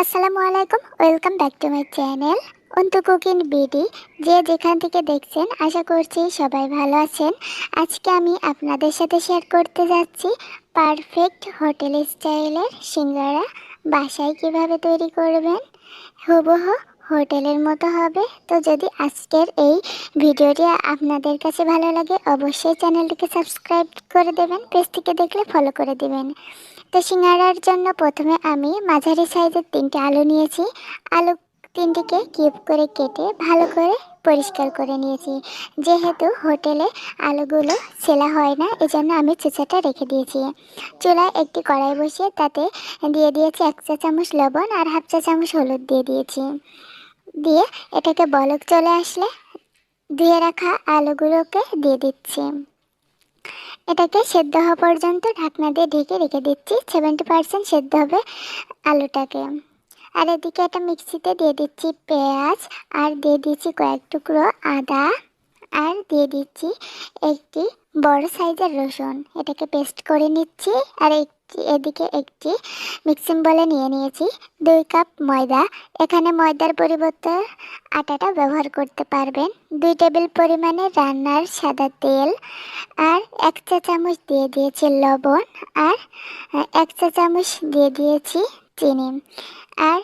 আসসালামু আলাইকুম, welcome back to my channel. Antu cooking BD, যে যেখান থেকে দেখছেন, আশা করছি সবাই ভালো আছেন। আজকে আমি আপনাদের সাথে শেয়ার করতে যাচ্ছি পারফেক্ট হোটেল স্টাইলের সিঙ্গারা। বাসায় কীভাবে তৈরি করবেন? হুবহু হোটেলের মতো হবে। তো যদি আজকের এই ভিডিওটি আপনাদের কাছে ভালো লাগে, অবশ্যই চ্যানেলটিকে সাবস্ক্রাইব করে দেবেন, পেজ থেকে দেখলে ফলো করে দেবেন। তো সিঙ্গারার জন্য প্রথমে আমি মাঝারি সাইজের তিনটে আলু নিয়েছি। আলু তিনটিকে কিউব করে কেটে ভালো করে পরিষ্কার করে নিয়েছি। যেহেতু হোটেলে আলুগুলো ছেলা হয় না, এজন্য আমি চুচাটা রেখে দিয়েছি। চুলায় একটি কড়াই বসিয়ে তাতে দিয়ে দিয়েছি এক চা চামচ লবণ আর হাফ চা চামচ হলুদ দিয়ে দিয়েছি। দিয়ে এটাকে বলক চলে আসলে ধুয়ে রাখা আলুগুলোকে দিয়ে দিচ্ছি। এটাকে সেদ্ধ হওয়া পর্যন্ত ঢাকনা দিয়ে ঢেকে রেখে দিচ্ছি। সেভেন্টি পার্সেন্ট সেদ্ধ হবে আলুটাকে। আর এদিকে একটা মিক্সিতে দিয়ে দিচ্ছি পেঁয়াজ, আর দিয়ে দিচ্ছি কয়েক টুকরো আদা, আর দিয়ে দিচ্ছি একটি বড় সাইজের রসুন। এটাকে পেস্ট করে নিচ্ছি, আর একটি এদিকে একটি মিক্সিং বলে নিয়ে নিয়েছি। দুই কাপ ময়দা। এখানে ময়দার পরিবর্তে আটাটা ব্যবহার করতে পারবেন। দুই টেবিল পরিমাণে রান্নার সাদা তেল আর এক চা চামচ দিয়ে দিয়েছি লবণ আর এক চা চামচ দিয়ে দিয়েছি চিনি আর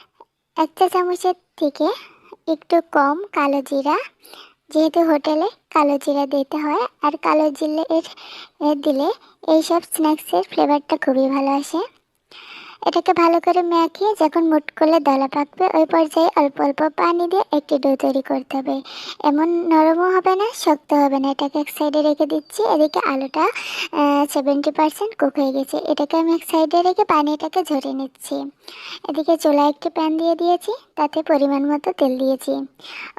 এক চা চামচের থেকে একটু কম কালো জিরা যেহেতু হোটেলে কালো জিরা দিতে হয় আর কালো জিরে এর দিলে এইসব স্ন্যাক্সের ফ্লেভারটা খুবই ভালো আসে। এটাকে ভালো করে মাখিয়ে যখন মুট করলে দলা পাকবে, ওই পর্যায়ে অল্প অল্প পানি দিয়ে একটি ডো তৈরি করতে হবে। এমন নরমও হবে না, শক্ত হবে না। এটাকে এক সাইডে রেখে দিচ্ছি। এদিকে আলুটা সেভেন্টি পারসেন্ট কুক হয়ে গেছে। এটাকে আমি এক সাইডে রেখে পানিটাকে ঝরিয়ে নিচ্ছি। এদিকে চুলা একটি প্যান দিয়ে দিয়েছি। তাতে পরিমাণ মতো তেল দিয়েছি।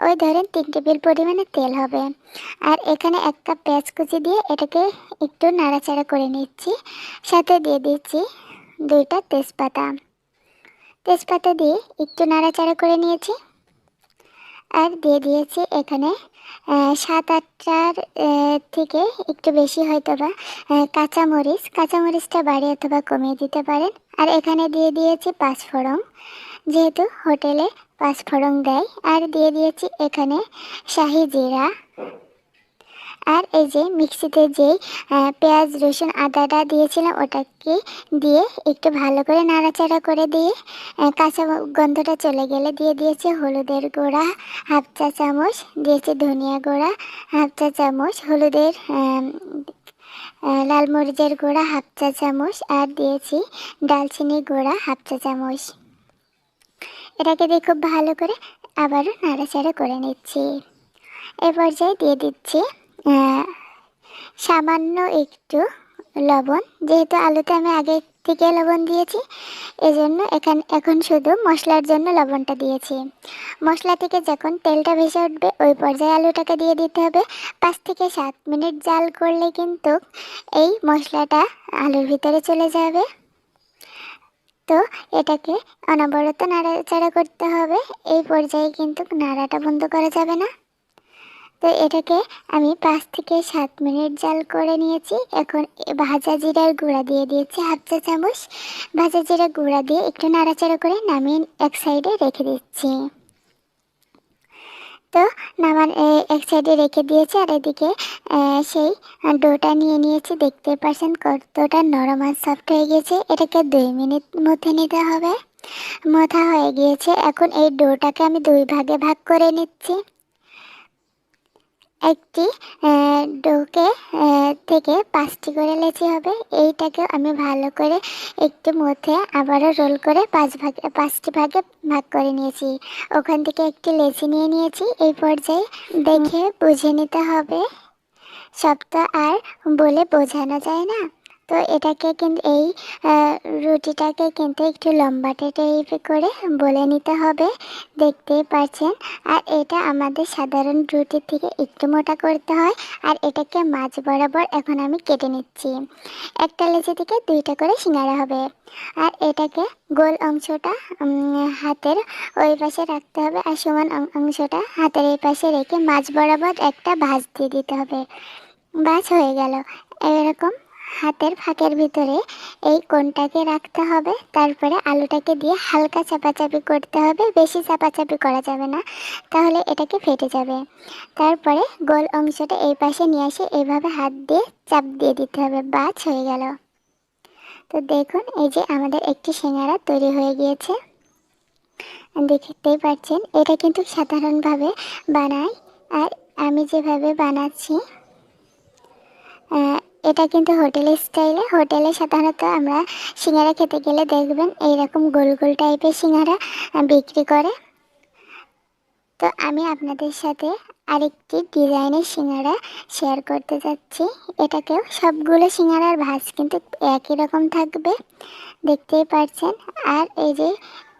ওই ধরেন তিন টেবিল পরিমাণে তেল হবে। আর এখানে এক কাপ পেঁয়াজ কুচি দিয়ে এটাকে একটু নাড়াচাড়া করে নিচ্ছি। সাথে দিয়ে দিচ্ছি দুইটা তেজপাতা। তেজপাতা দিয়ে একটু নাড়াচাড়া করে নিয়েছি। আর দিয়ে দিয়েছি এখানে সাত আটটার থেকে একটু বেশি হয়তো বা কাঁচামরিচ। কাঁচামরিচটা বাড়িয়ে অথবা কমিয়ে দিতে পারেন। আর এখানে দিয়ে দিয়েছি পাঁচফোড়ন। যেহেতু হোটেলে পাঁচফোড়ন দেয়, আর দিয়ে দিয়েছি এখানে শাহি জিরা আর এই যে মিক্সিতে যেই পেঁয়াজ, রসুন, আদাটা দিয়েছিলাম, ওটাকে দিয়ে একটু ভালো করে নাড়াচাড়া করে দিয়ে কাঁচা গন্ধটা চলে গেলে দিয়ে দিয়েছি হলুদের গুঁড়া, হাফ চা চামচ, দিয়েছি ধনিয়া গুঁড়া, হাফ চা চামচ হলুদের লাল মরিচের গুঁড়া, হাফ চা চামচ, আর দিয়েছি ডালচিনি গুঁড়া, হাফ চা চামচ। এটাকে দিয়ে খুব ভালো করে আবারও নাড়াচাড়া করে নিচ্ছি। এ পর্যায়ে দিয়ে দিচ্ছি সামান্য একটু লবণ। যেহেতু আলুতে আমি আগে থেকে লবণ দিয়েছি, এজন্য এখানে, এখন শুধু মশলার জন্য লবণটা দিয়েছি। মশলা থেকে যখন তেলটা ভেসে উঠবে, ওই পর্যায়ে আলুটাকে দিয়ে দিতে হবে। পাঁচ থেকে সাত মিনিট জাল করলে কিন্তু এই মশলাটা আলুর ভিতরে চলে যাবে। তো এটাকে অনবরত নাড়াচাড়া করতে হবে। এই পর্যায়ে কিন্তু নাড়াটা বন্ধ করা যাবে না। তো এটাকে আমি পাঁচ থেকে সাত মিনিট জাল করে নিয়েছি। এখন ভাজা জিরার গুঁড়া দিয়ে দিয়েছি হাফ চা চামচ। ভাজা জিরা গুঁড়া দিয়ে একটু নাড়াচাড়া করে নামিয়ে এক সাইডে রেখে দিচ্ছি। তো নামার এক সাইডে রেখে দিয়েছি আর এদিকে সেই ডোটা নিয়ে নিয়েছি। দেখতে পাচ্ছেন কতটা নরম আর সফট হয়ে গেছে এটাকে দুই মিনিট মধ্যে নিতে হবে। মথা হয়ে গিয়েছে। এখন এই ডোটাকে আমি দুই ভাগে ভাগ করে নিচ্ছি। একটি ডোকে থেকে পাঁচটি করে লেচি হবে। এইটাকে আমি ভালো করে একটু মধ্যে আবারও রোল করে পাঁচ ভাগে, পাঁচটি ভাগে ভাগ করে নিয়েছি। ওখান থেকে একটি লেচি নিয়ে নিয়েছি। এই পর্যায়ে দেখে বুঝে নিতে হবে। সবটা আর বলে বোঝানো যায় না। তো এটাকে কিন্তু এই রুটিটাকে কিন্তু একটু লম্বাটে টাইপ করে বলে নিতে হবে, দেখতেই পাচ্ছেন। আর এটা আমাদের সাধারণ রুটির থেকে একটু মোটা করতে হয়, আর এটাকে মাছ বরাবর এখন আমি কেটে নিচ্ছি। একটা লেচি থেকে দুইটা করে সিঙ্গারা হবে। আর এটাকে গোল অংশটা হাতের ওই পাশে রাখতে হবে, আর সমান অংশটা হাতের এই পাশে রেখে মাছ বরাবর একটা ভাজ দিয়ে দিতে হবে। ভাজ হয়ে গেল। এরকম হাতের ফাঁকের ভিতরে এই কোনটাকে রাখতে হবে। তারপরে আলুটাকে দিয়ে হালকা চাপাচাপি করতে হবে। বেশি চাপাচাপি করা যাবে না, তাহলে এটাকে ফেটে যাবে। তারপরে গোল অংশটা এই পাশে নিয়ে এসে এইভাবে হাত দিয়ে চাপ দিয়ে দিতে হবে বাছ হয়ে গেল। তো দেখুন, এই যে আমাদের একটি সিঙ্গারা তৈরি হয়ে গিয়েছে। দেখতেই পাচ্ছেন, এটা কিন্তু সাধারণভাবে বানাই। আর আমি যেভাবে বানাচ্ছি এটা কিন্তু হোটেলের স্টাইলে। হোটেলে সাধারণত আমরা সিঙ্গারা খেতে গেলে দেখবেন এইরকম গোল গোল টাইপের সিঙ্গারা বিক্রি করে। তো আমি আপনাদের সাথে আরেকটি ডিজাইনের সিঙ্গারা শেয়ার করতে যাচ্ছি। এটাকেও সবগুলো সিঙ্গারার ভাঁজ কিন্তু একই রকম থাকবে, দেখতেই পাচ্ছেন আর এই যে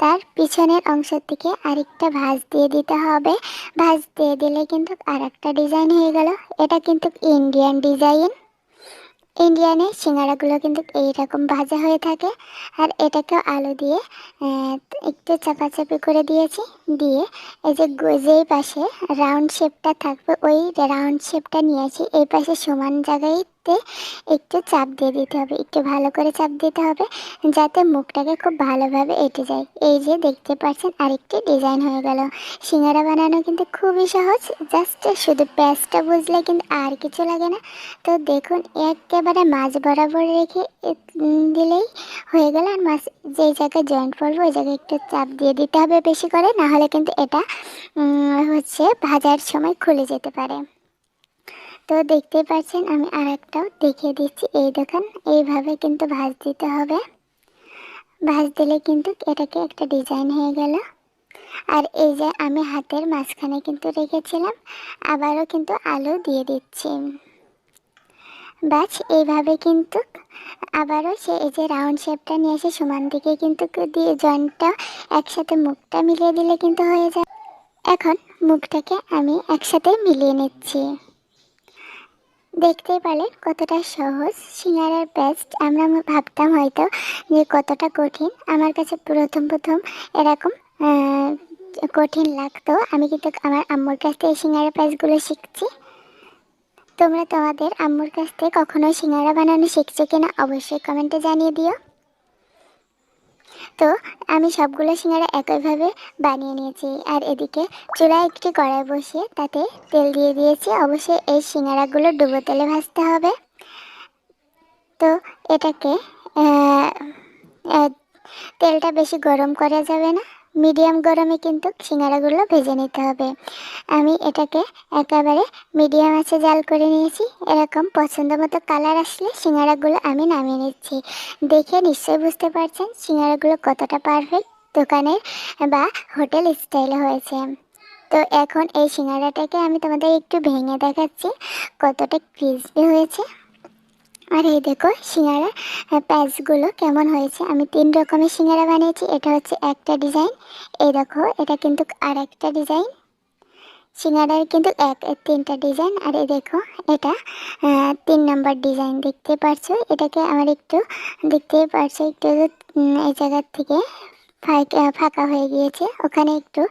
তার পিছনের অংশ থেকে আরেকটা ভাঁজ দিয়ে দিতে হবে। ভাঁজ দিয়ে দিলে কিন্তু আর একটা ডিজাইন হয়ে গেল। এটা কিন্তু ইন্ডিয়ান ডিজাইন। ইন্ডিয়ানে সিঙ্গারাগুলো কিন্তু এইরকম ভাজা হয়ে থাকে। আর এটাকেও আলু দিয়ে একটু চাপাচাপি করে দিয়েছি। দিয়ে এই যে যেই পাশে রাউন্ড শেপটা থাকবে, ওই রাউন্ড শেপটা নিয়ে আসি। এই পাশে সমান জায়গায়তে একটু চাপ দিয়ে দিতে হবে, একটু ভালো করে চাপ দিতে হবে, যাতে মুখটাকে খুব ভালোভাবে এঁটে যায়। এই যে দেখতে পাচ্ছেন, আরেকটি ডিজাইন হয়ে গেল। সিঙ্গারা বানানো কিন্তু খুবই সহজ জাস্ট শুধু প্যাঁচটা বুঝলে কিন্তু আর কিছু লাগে না। তো দেখুন, একেবারে মাছ বরাবর রেখে দিলেই হয়ে গেল। আর মাছ যেই জায়গায় জয়েন্ট পড়বে ওই জায়গায় একটু চাপ দিয়ে দিতে হবে বেশি করে, না হলে কিন্তু এটা হচ্ছে ভাজার সময় খুলে যেতে পারে। তো দেখতেই পাচ্ছেন, আমি আর একটাও দেখিয়ে দিচ্ছি। এই দেখেন, এইভাবে কিন্তু ভাজ দিতে হবে। ভাজ দিলে কিন্তু এটাকে একটা ডিজাইন হয়ে গেল। আর এই যে আমি হাতের মাঝখানে কিন্তু রেখেছিলাম, আবারও কিন্তু আলু দিয়ে দিচ্ছি। বাস, এইভাবে কিন্তু আবারও সে এই যে রাউন্ড শেপটা নিয়ে এসে সমান দিকে কিন্তু দিয়ে জয়েন্টটা একসাথে মুখটা মিলিয়ে দিলে কিন্তু হয়ে যায়। এখন মুখটাকে আমি একসাথে মিলিয়ে নিচ্ছি। দেখতেই পারলেন কতটা সহজ, সিঙ্গারার পেস্ট আমরা ভাবতাম হয়তো যে কতটা কঠিন। আমার কাছে প্রথম প্রথম এরকম কঠিন লাগতো। আমি কিন্তু আমার আম্মুর কাছ থেকে সিঙ্গারা পেস্টগুলো শিখছি। তোমরা তোমাদের আম্মুর কাছ থেকে কখনো সিঙ্গারা বানানো শিখছো কিনা অবশ্যই কমেন্টে জানিয়ে দিও। তো, আমি সবগুলো সিঙ্গারা একইভাবে বানিয়ে নিয়েছি। আর এদিকে চুলায় একটি কড়াই বসিয়ে তাতে তেল দিয়ে দিয়েছি। অবশ্যই এই সিঙ্গারাগুলো ডুবো তেলে ভাজতে হবে। তো, এটাকে তেলটা বেশি গরম করা যাবে না। মিডিয়াম গরমে কিন্তু সিঙ্গারাগুলো ভেজে নিতে হবে। আমি এটাকে একেবারে মিডিয়াম আছে জাল করে নিয়েছি। এরকম পছন্দ মতো কালার আসলে সিঙ্গারাগুলো আমি নামিয়ে নিচ্ছি। দেখে নিশ্চয়ই বুঝতে পারছেন সিঙ্গারাগুলো কতটা পারফেক্ট দোকানের বা হোটেল স্টাইলে হয়েছে। তো এখন এই সিঙ্গারাটাকে আমি তোমাদের একটু ভেঙে দেখাচ্ছি, কতটা ক্রিসপি হয়েছে। আর এই দেখো সিঙ্গারা প্যাচগুলো কেমন হয়েছে? আমি তিন রকমের সিঙ্গারা বানিয়েছি, এটা হচ্ছে একটা ডিজাইন এই দেখো এটা কিন্তু আর একটা ডিজাইন সিঙ্গারার কিন্তু এক তিনটা ডিজাইন আর এই দেখো এটা তিন নম্বর ডিজাইন দেখতে পারছ? এটাকে আমার একটু দেখতেই পারছ, একটু এই জায়গার থেকে ফাঁকা হয়ে গিয়েছে, ওখানে একটু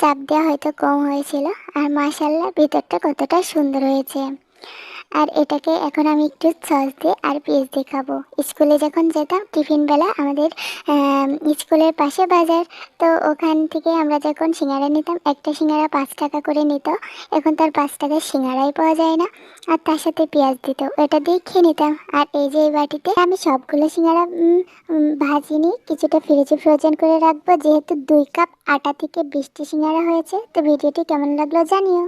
চাপ দেওয়া হয়তো কম হয়েছিল, আর মাশাল্লাহ ভিতরটা কতটা সুন্দর হয়েছে। আর এটাকে এখন আমি একটু সস দিয়ে আর পেঁয়াজ দিয়ে খাব স্কুলে যখন যেতাম, টিফিন বেলা আমাদের স্কুলের পাশে বাজার। তো ওখান থেকে আমরা যখন সিঙ্গারা নিতাম, একটা সিঙ্গারা পাঁচ টাকা করে নিত। এখন তার পাঁচ টাকার সিঙ্গারাই পাওয়া যায় না। আর তার সাথে পেঁয়াজ দিত। এটা দিয়ে খেয়ে নিতাম। আর এই যে এই বাটিতে আমি সবগুলো সিঙ্গারা ভাজিনি কিছুটা ফ্রিজে ফ্রোজেন করে রাখব। যেহেতু দুই কাপ আটা থেকে বৃষ্টি সিঙ্গারা হয়েছে, তো ভিডিওটি কেমন লাগল জানিও।